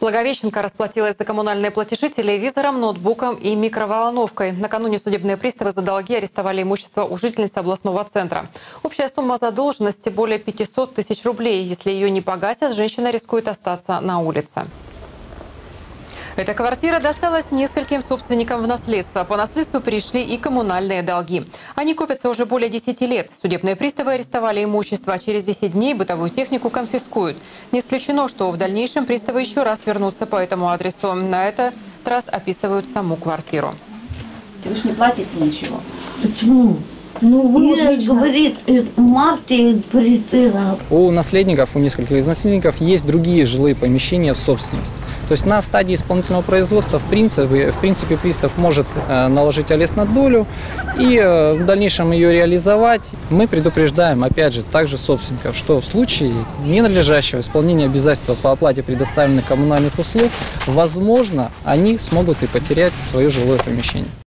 Благовещенко расплатилась за коммунальные платежи телевизором, ноутбуком и микроволновкой. Накануне судебные приставы за долги арестовали имущество у жительницы областного центра. Общая сумма задолженности более 500 тысяч рублей. Если ее не погасят, женщина рискует остаться на улице. Эта квартира досталась нескольким собственникам в наследство. По наследству перешли и коммунальные долги. Они копятся уже более 10 лет. Судебные приставы арестовали имущество, а через 10 дней бытовую технику конфискуют. Не исключено, что в дальнейшем приставы еще раз вернутся по этому адресу. На этот раз описывают саму квартиру. Вы же не платите ничего. Почему? Ну, вы Ира говорит, э, в марте притыла. У наследников, у нескольких из наследников есть другие жилые помещения в собственность. То есть на стадии исполнительного производства, в принципе, в принципе пристав может э, наложить арест на долю и э, в дальнейшем ее реализовать. Мы предупреждаем, опять же, также собственников, что в случае ненадлежащего исполнения обязательства по оплате предоставленных коммунальных услуг, возможно, они смогут и потерять свое жилое помещение.